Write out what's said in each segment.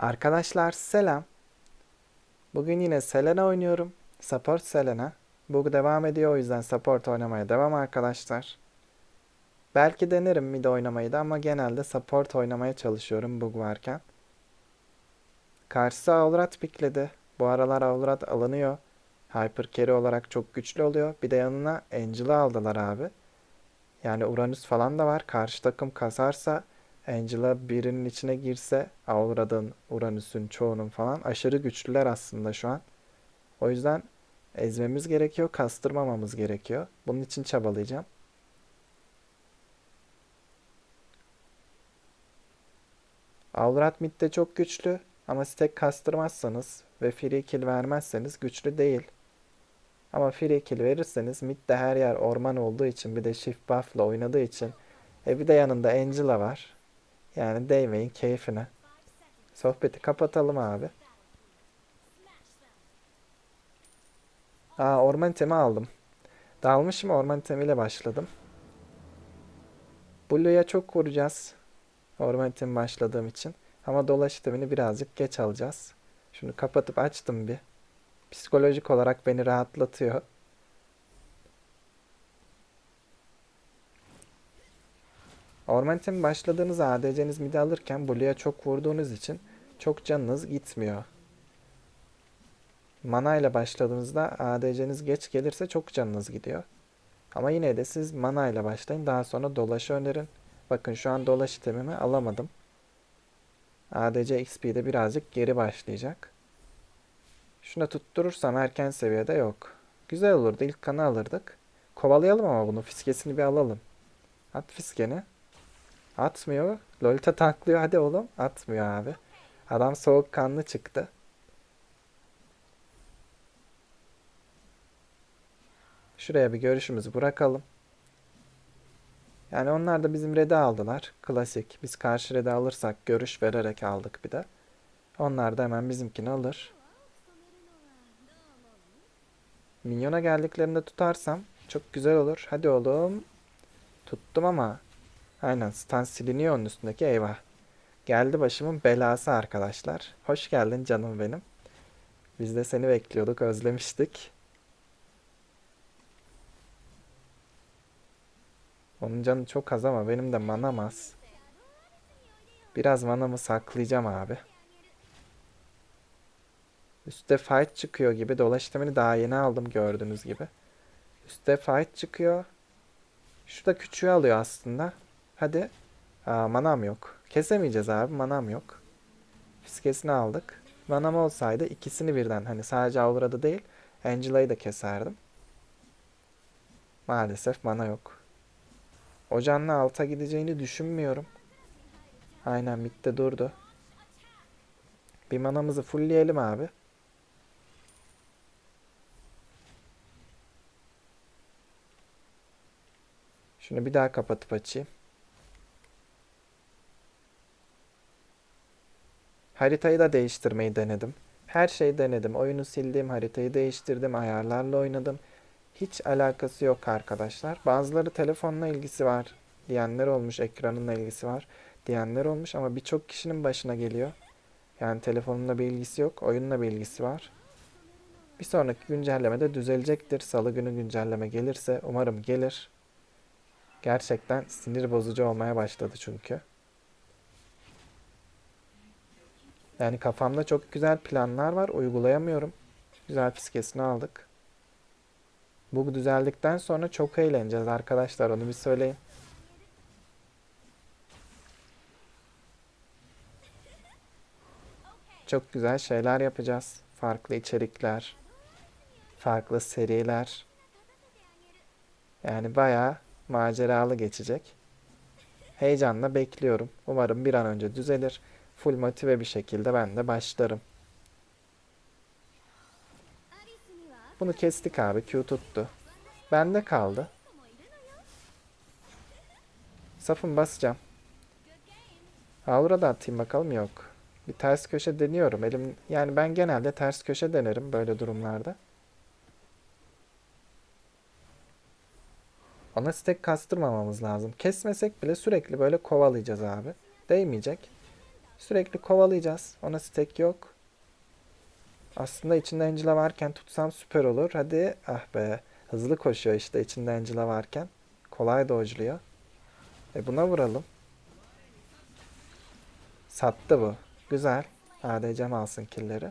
Arkadaşlar selam. Bugün yine Selena oynuyorum. Support Selena. Bu devam ediyor o yüzden support oynamaya devam arkadaşlar. Belki denerim mid oynamayı da ama genelde support oynamaya çalışıyorum bug varken. Karşısı Aurat pikledi. Bu aralar Aurat alınıyor. Hyper carry olarak çok güçlü oluyor. Bir de yanına Angel'ı aldılar abi. Yani Uranüs falan da var. Karşı takım kasarsa Angela birinin içine girse Aura'nın, Uranüs'ün çoğunun falan aşırı güçlüler aslında şu an. O yüzden ezmemiz gerekiyor, kastırmamamız gerekiyor. Bunun için çabalayacağım. Avrat midde çok güçlü ama stack kastırmazsanız ve free kill vermezseniz güçlü değil. Ama free kill verirseniz midde her yer orman olduğu için bir de shift buff'la oynadığı için e bir de yanında Angela var. Yani değmeyin keyfine. Sohbeti kapatalım abi. Aa orman itemi aldım. Dalmışım orman itemiyle başladım. Blue'ya çok vuracağız. Orman itemi başladığım için. Ama dolaş itemini birazcık geç alacağız. Şunu kapatıp açtım bir. Psikolojik olarak beni rahatlatıyor. Orman itemi başladığınız ADC'niz midi alırken Blue'ya çok vurduğunuz için çok canınız gitmiyor. Mana ile başladığınızda ADC'niz geç gelirse çok canınız gidiyor. Ama yine de siz mana ile başlayın. Daha sonra dolaşı önerin. Bakın şu an dolaş itemimi alamadım. ADC XP'de birazcık geri başlayacak. Şuna tutturursam erken seviyede yok. Güzel olurdu. İlk kanı alırdık. Kovalayalım ama bunu. Fiskesini bir alalım. At fiskeni. Atmıyor. Lolita tanklıyor. Hadi oğlum. Atmıyor abi. Adam soğukkanlı çıktı. Şuraya bir görüşümüzü bırakalım. Yani onlar da bizim red'i aldılar. Klasik. Biz karşı red'i alırsak görüş vererek aldık bir de. Onlar da hemen bizimkini alır. Minyona geldiklerinde tutarsam çok güzel olur. Hadi oğlum. Tuttum ama. Aynen stun siliniyor onun üstündeki eyvah. Geldi başımın belası arkadaşlar. Hoş geldin canım benim. Biz de seni bekliyorduk, özlemiştik. Onun canı çok az ama benim de manam az. Biraz manamı saklayacağım abi. Üste fight çıkıyor gibi. Dolaş itemini daha yeni aldım gördüğünüz gibi. Üste fight çıkıyor. Şurada küçüğü alıyor aslında. Hadi. Aa, manam yok. Kesemeyeceğiz abi. Manam yok. Fiskesini aldık. Manam olsaydı ikisini birden hani sadece Aura'da değil Angela'yı da keserdim. Maalesef mana yok. O canlı alta gideceğini düşünmüyorum. Aynen midde durdu. Bir manamızı fullleyelim abi. Şunu bir daha kapatıp açayım. Haritayı da değiştirmeyi denedim. Her şeyi denedim. Oyunu sildim, haritayı değiştirdim, ayarlarla oynadım. Hiç alakası yok arkadaşlar. Bazıları telefonla ilgisi var diyenler olmuş, ekranınla ilgisi var diyenler olmuş ama birçok kişinin başına geliyor. Yani telefonunla bir ilgisi yok, oyunla bir ilgisi var. Bir sonraki güncellemede düzelecektir. Salı günü güncelleme gelirse umarım gelir. Gerçekten sinir bozucu olmaya başladı çünkü. Yani kafamda çok güzel planlar var. Uygulayamıyorum. Güzel fiskesini aldık. Bu düzeldikten sonra çok eğleneceğiz arkadaşlar. Onu bir söyleyeyim. Çok güzel şeyler yapacağız. Farklı içerikler. Farklı seriler. Yani bayağı maceralı geçecek. Heyecanla bekliyorum. Umarım bir an önce düzelir. Full motive bir şekilde ben de başlarım. Bunu kestik abi. Q tuttu. Bende kaldı. Safım basacağım. Aura da atayım bakalım yok. Bir ters köşe deniyorum. Elim yani ben genelde ters köşe denerim böyle durumlarda. Ona stack kastırmamamız lazım. Kesmesek bile sürekli böyle kovalayacağız abi. Değmeyecek. Sürekli kovalayacağız. Ona stack yok. Aslında içinde Angela varken tutsam süper olur. Hadi. Ah be. Hızlı koşuyor işte içinde Angela varken. Kolay dodge'luyor. E buna vuralım. Sattı bu. Güzel. ADC'm alsın cooldown.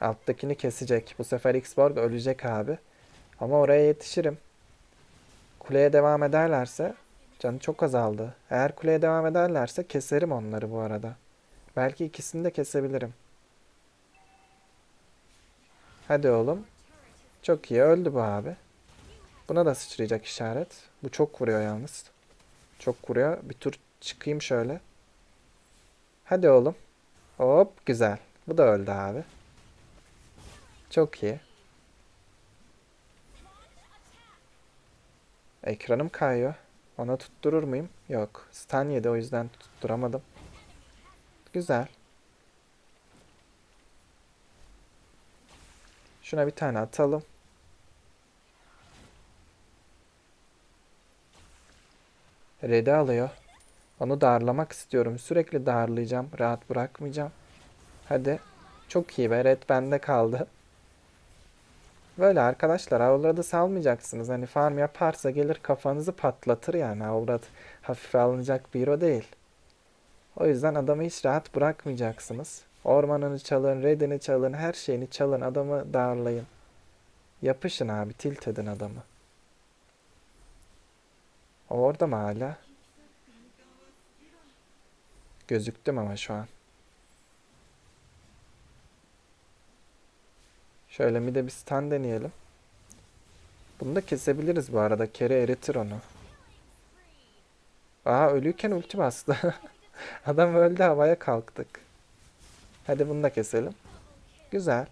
Alttakini kesecek. Bu sefer X-Borg ölecek abi. Ama oraya yetişirim. Kuleye devam ederlerse canı çok azaldı. Eğer kuleye devam ederlerse keserim onları bu arada. Belki ikisini de kesebilirim. Hadi oğlum. Çok iyi öldü bu abi. Buna da sıçrayacak işaret. Bu çok vuruyor yalnız. Çok vuruyor. Bir tur çıkayım şöyle. Hadi oğlum. Hop güzel. Bu da öldü abi. Çok iyi. Ekranım kayıyor. Ona tutturur muyum? Yok. Stun yedi o yüzden tutturamadım. Güzel. Şuna bir tane atalım. Red'i alıyor. Onu darlamak istiyorum. Sürekli darlayacağım. Rahat bırakmayacağım. Hadi. Çok iyi be. Red bende kaldı. Böyle arkadaşlar avradı salmayacaksınız. Hani farm yaparsa gelir kafanızı patlatır yani. Avrat hafife alınacak bir hero değil. O yüzden adamı hiç rahat bırakmayacaksınız. Ormanını çalın, redini çalın, her şeyini çalın. Adamı darlayın. Yapışın abi, tilt edin adamı. O orada mı hala? Gözüktüm ama şu an. Şöyle bir de bir stun deneyelim. Bunu da kesebiliriz bu arada. Kere eritir onu. Aa ölüyken ulti bastı. Adam öldü havaya kalktık. Hadi bunu da keselim. Güzel.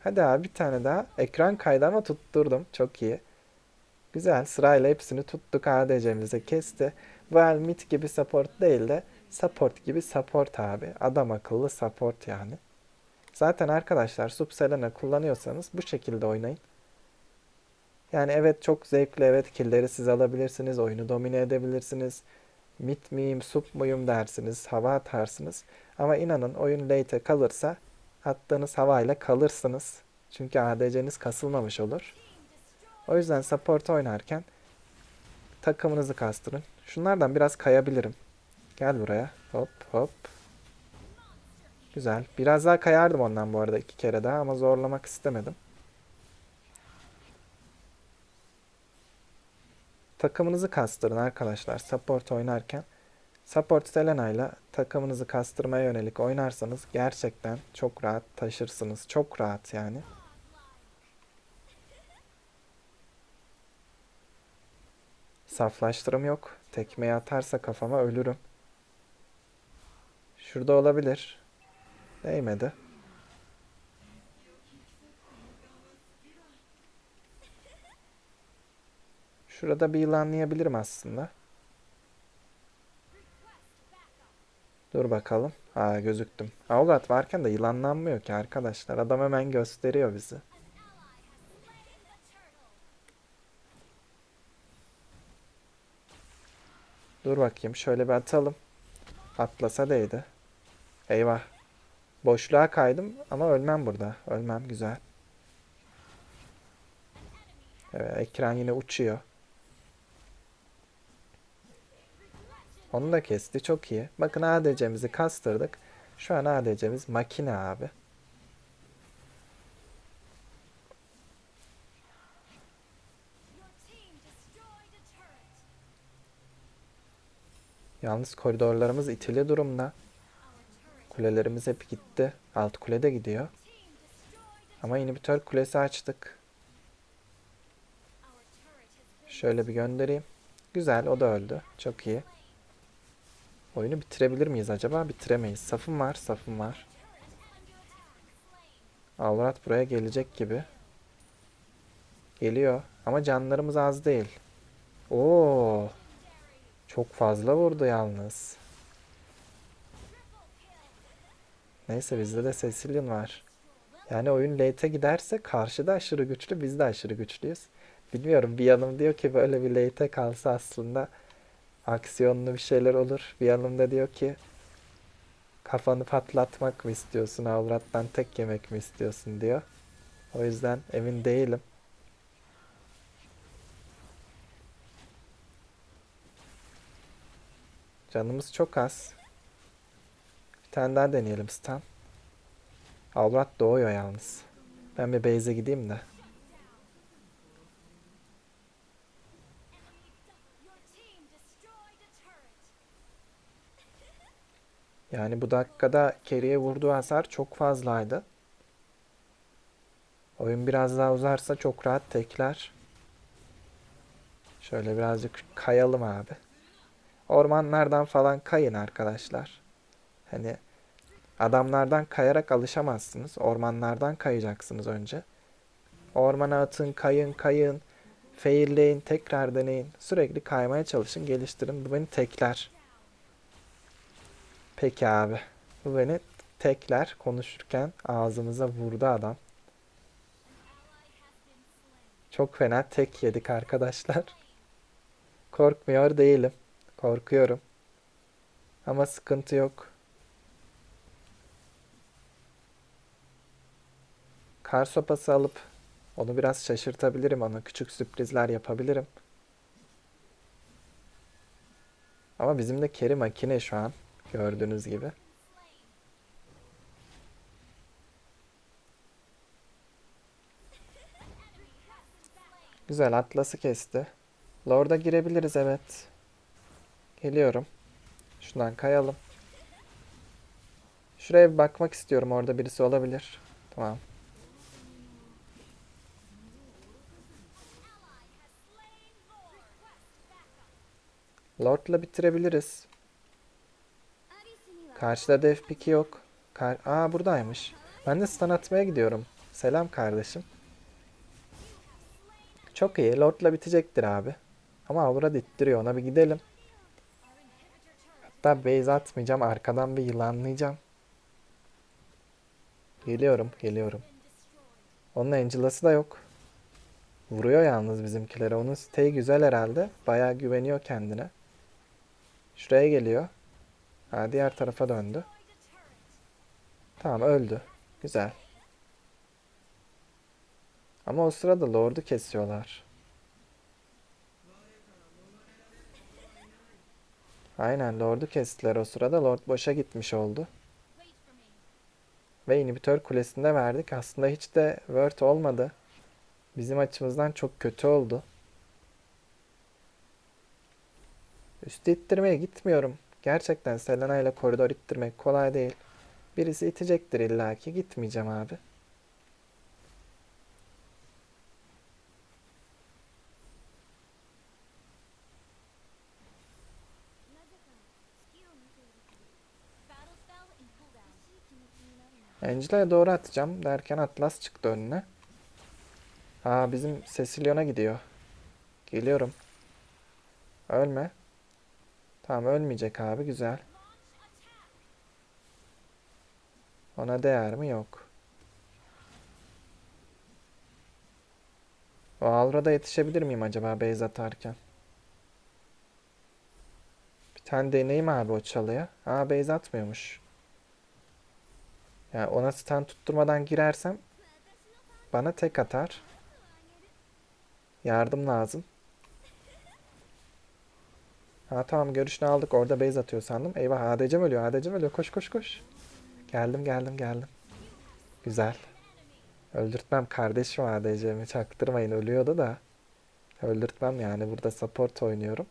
Hadi abi bir tane daha. Ekran kaydı ama tutturdum. Çok iyi. Güzel. Sırayla hepsini tuttuk. ADC'mize kesti. Well mid gibi support değil de support gibi support abi. Adam akıllı support yani. Zaten arkadaşlar Subselena kullanıyorsanız bu şekilde oynayın. Yani evet çok zevkli evet killleri siz alabilirsiniz. Oyunu domine edebilirsiniz. Mid miyim, sub muyum dersiniz. Hava atarsınız. Ama inanın oyun late kalırsa attığınız havayla kalırsınız. Çünkü ADC'niz kasılmamış olur. O yüzden support oynarken takımınızı kastırın. Şunlardan biraz kayabilirim. Gel buraya. Hop hop. Güzel. Biraz daha kayardım ondan bu arada iki kere daha ama zorlamak istemedim. Takımınızı kastırın arkadaşlar support oynarken. Support Selena ile takımınızı kastırmaya yönelik oynarsanız gerçekten çok rahat taşırsınız. Çok rahat yani. Saflaştırım yok. Tekmeyi atarsa kafama ölürüm. Şurada olabilir. Değmedi. Şurada bir yılanlayabilirim aslında. Dur bakalım. Aa gözüktüm. Avlat varken de yılanlanmıyor ki arkadaşlar. Adam hemen gösteriyor bizi. Dur bakayım. Şöyle bir atalım. Atlasa değdi. Eyvah. Boşluğa kaydım ama ölmem burada. Ölmem güzel. Evet, ekran yine uçuyor. Onu da kesti. Çok iyi. Bakın ADC'mizi kastırdık. Şu an ADC'miz makine abi. Yalnız koridorlarımız itili durumda. Kulelerimiz hep gitti. Alt kule de gidiyor. Ama inhibitör kulesi açtık. Şöyle bir göndereyim. Güzel o da öldü. Çok iyi. Oyunu bitirebilir miyiz acaba? Bitiremeyiz. Safım var, safım var. Avrat buraya gelecek gibi. Geliyor. Ama canlarımız az değil. Oo, çok fazla vurdu yalnız. Neyse bizde de Cecilion var. Yani oyun late'e giderse karşıda aşırı güçlü, biz de aşırı güçlüyüz. Bilmiyorum bir yanım diyor ki böyle bir late kalsa aslında aksiyonlu bir şeyler olur. Bir yanım da diyor ki kafanı patlatmak mı istiyorsun avrattan tek yemek mi istiyorsun diyor. O yüzden emin değilim. Canımız çok az. Daha deneyelim stun. Avrat doğuyor yalnız. Ben bir base'e gideyim de. Yani bu dakikada Kerry'e vurduğu hasar çok fazlaydı. Oyun biraz daha uzarsa çok rahat tekler. Şöyle birazcık kayalım abi. Ormanlardan falan kayın arkadaşlar. Hani adamlardan kayarak alışamazsınız. Ormanlardan kayacaksınız önce. Ormana atın, kayın, kayın. Failleyin, tekrar deneyin. Sürekli kaymaya çalışın, geliştirin. Bu beni tekler. Peki abi. Bu beni tekler konuşurken ağzımıza vurdu adam. Çok fena tek yedik arkadaşlar. Korkmuyor değilim. Korkuyorum. Ama sıkıntı yok. Kar sopası alıp onu biraz şaşırtabilirim. Ona küçük sürprizler yapabilirim. Ama bizim de keri makine şu an. Gördüğünüz gibi. Güzel Atlas'ı kesti. Lord'a girebiliriz evet. Geliyorum. Şundan kayalım. Şuraya bir bakmak istiyorum. Orada birisi olabilir. Tamam. Lord'la bitirebiliriz. Karşıda dev piki yok. Kar Aa buradaymış. Ben de stun atmaya gidiyorum. Selam kardeşim. Çok iyi. Lord'la bitecektir abi. Ama Aura dittiriyor. Ona bir gidelim. Hatta base atmayacağım. Arkadan bir yılanlayacağım. Geliyorum. Geliyorum. Onun Angela'sı da yok. Vuruyor yalnız bizimkilere. Onun stay'i güzel herhalde. Bayağı güveniyor kendine. Şuraya geliyor. Ha, diğer tarafa döndü. Tamam öldü. Güzel. Ama o sırada Lord'u kesiyorlar. Aynen Lord'u kestiler o sırada. Lord boşa gitmiş oldu. Ve inhibitör kulesinde verdik. Aslında hiç de word olmadı. Bizim açımızdan çok kötü oldu. Üstü ittirmeye gitmiyorum. Gerçekten Selena ile koridor ittirmek kolay değil. Birisi itecektir illaki. Gitmeyeceğim abi. Angela'ya doğru atacağım derken Atlas çıktı önüne. Aa bizim Cecilion'a gidiyor. Geliyorum. Ölme. Tamam ölmeyecek abi güzel. Ona değer mi? Yok. O Aura'da yetişebilir miyim acaba base atarken? Bir tane deneyeyim abi o çalıya. Aa base atmıyormuş. Yani ona stun tutturmadan girersem bana tek atar. Yardım lazım. Ha tamam görüşünü aldık. Orada base atıyor sandım. Eyvah ADC'm ölüyor. ADC'm ölüyor. Koş koş koş. Geldim geldim geldim. Güzel. Öldürtmem kardeşim ADC'mi. Çaktırmayın ölüyordu da. Öldürtmem yani. Burada support oynuyorum.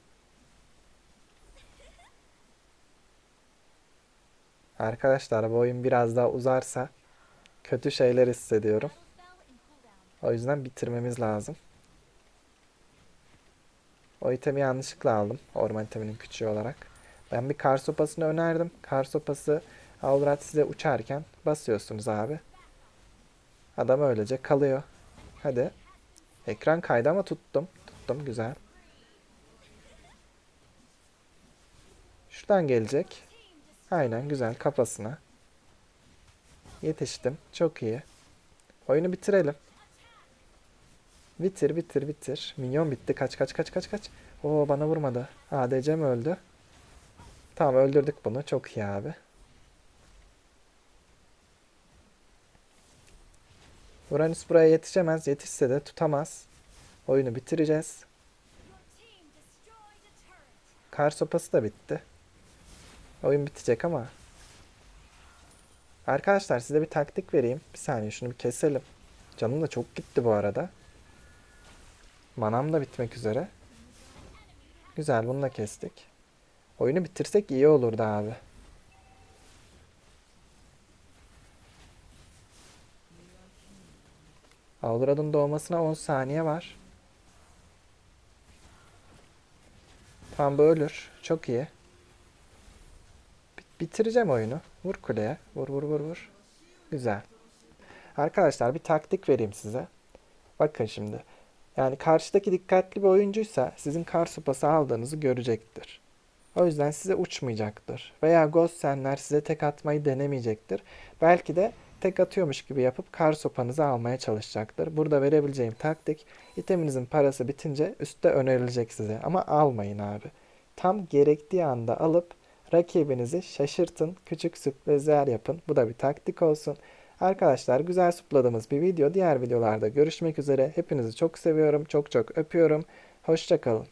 Arkadaşlar bu oyun biraz daha uzarsa kötü şeyler hissediyorum. O yüzden bitirmemiz lazım. O itemi yanlışlıkla aldım. Orman iteminin küçüğü olarak. Ben bir kar sopasını önerdim. Kar sopası Alrat size uçarken basıyorsunuz abi. Adam öylece kalıyor. Hadi. Ekran kaydı ama tuttum. Tuttum güzel. Şuradan gelecek. Aynen güzel kafasına. Yetiştim. Çok iyi. Oyunu bitirelim. Bitir bitir bitir. Minyon bitti. Kaç kaç kaç kaç kaç. Oo bana vurmadı. ADC öldü? Tamam öldürdük bunu. Çok iyi abi. Uranüs buraya yetişemez. Yetişse de tutamaz. Oyunu bitireceğiz. Kar sopası da bitti. Oyun bitecek ama. Arkadaşlar size bir taktik vereyim. Bir saniye şunu bir keselim. Canım da çok gitti bu arada. Manam da bitmek üzere. Güzel bunu da kestik. Oyunu bitirsek iyi olurdu abi. Aurorad'ın doğmasına 10 saniye var. Bu ölür. Çok iyi. Bi- Bitireceğim oyunu. Vur kuleye. Vur vur vur vur. Güzel. Arkadaşlar bir taktik vereyim size. Bakın şimdi. Yani karşıdaki dikkatli bir oyuncuysa sizin kar sopası aldığınızı görecektir. O yüzden size uçmayacaktır. Veya Ghost Senler size tek atmayı denemeyecektir. Belki de tek atıyormuş gibi yapıp kar sopanızı almaya çalışacaktır. Burada verebileceğim taktik iteminizin parası bitince üstte önerilecek size. Ama almayın abi. Tam gerektiği anda alıp rakibinizi şaşırtın. Küçük sürprizler yapın. Bu da bir taktik olsun. Arkadaşlar güzel supladığımız bir video. Diğer videolarda görüşmek üzere. Hepinizi çok seviyorum. Çok çok öpüyorum. Hoşçakalın.